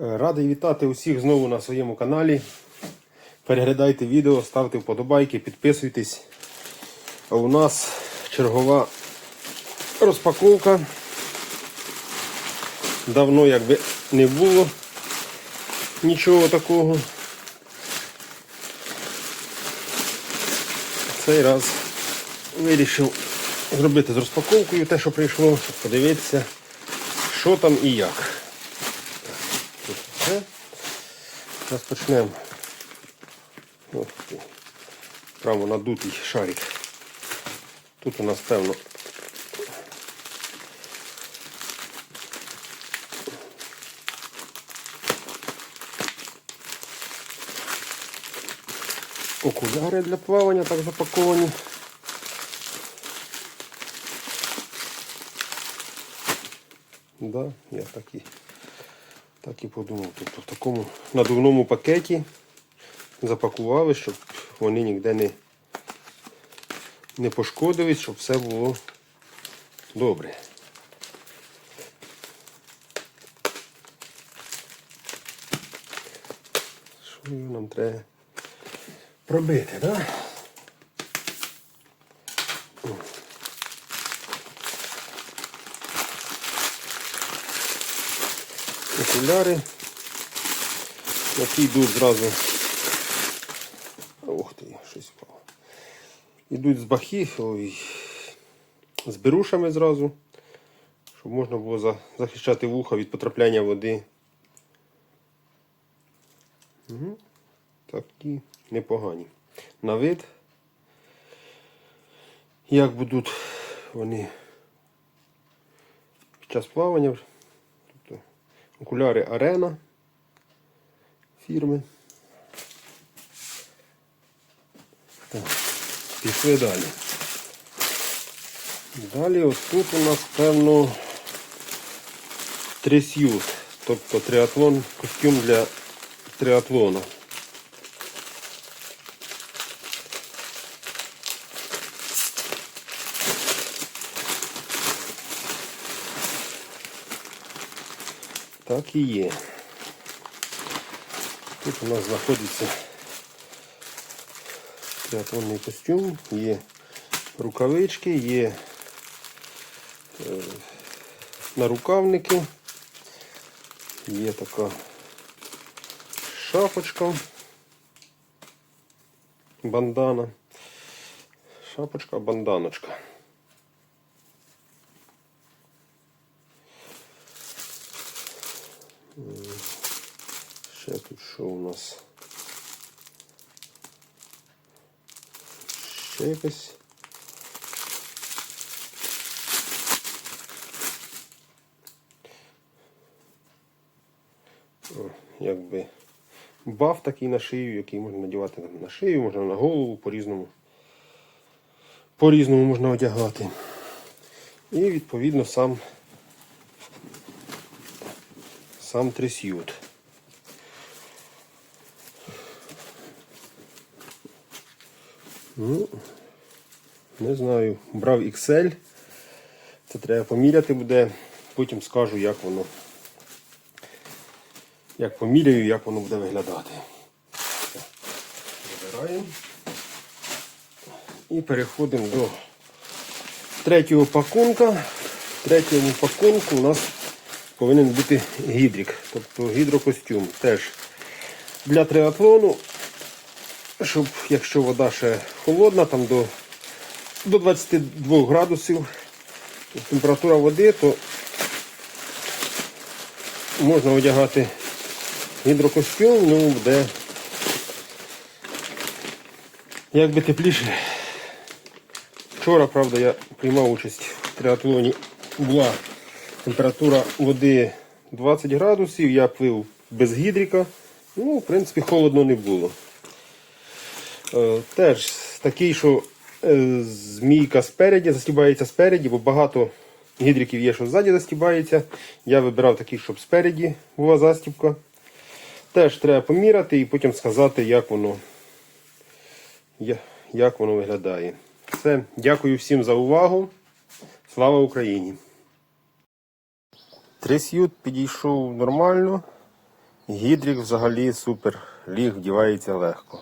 Е, Радий вітати усіх знову на своєму каналі. Переглядайте відео, ставте вподобайки, підписуйтесь. А у нас чергова розпаковка. Давно якби не було нічого такого. Цей раз вирішив зробити з розпаковкою те, що прийшло, подивитися, що там і як. Тут все. Зараз почнемо. Ось такий Прямо надутий шарик. Тут у нас певно. Окуляри для плавання так запаковані. Да, я так і, так і подумав. Тобто в такому надувному пакеті запакували, щоб вони ніде не, не пошкодились, щоб все було добре. Що нам треба пробити, так? Да? Окуляри, які йдуть зразу. Ох ти, щось впало. Йдуть з бахи, ой, з берушами зразу, щоб можна було захищати вуха від потрапляння води. Угу. Такі непогані. На вид. Як будуть вони під час плавання. Окуляри Арена фірми. Так, пішли далі. Далі ось тут у нас певно трис'ют, тобто триатлон, костюм для триатлону. Так і є. Тут у нас знаходиться триатлонний костюм, є рукавички, є е, нарукавники, є така шапочка, бандана, шапочка, банданочка. Ще тут що у нас? Ще якась. Якби баф такий на шию, який можна надівати на шию, можна на голову по-різному. По-різному можна одягати. І відповідно сам сам трис'ют. Ну, не знаю. Брав XL. Це треба поміряти буде. Потім скажу, як воно. Як поміряю, як воно буде виглядати. Забираємо. І переходимо до третього пакунка. В третьому пакунку у нас повинен бути гідрик, тобто гідрокостюм. Теж для триатлону щоб якщо вода ще холодна, там до до 22 градусів температура води, то можна одягати гідрокостюм, ну буде якби тепліше. Вчора, правда, я приймав участь в триатлоні, була температура води 20 градусів, я плив без гідрика, ну, в принципі, холодно не було. Е, Теж такий, що е, змійка спереді, застібається спереді, бо багато гідриків є, що ззаді застібається. Я вибирав такий, щоб спереді була застібка. Теж треба поміряти і потім сказати, як воно, як воно виглядає. Все, дякую всім за увагу. Слава Україні! Трис'ют підійшов нормально. Гідрік взагалі супер. Ліг вдівається легко.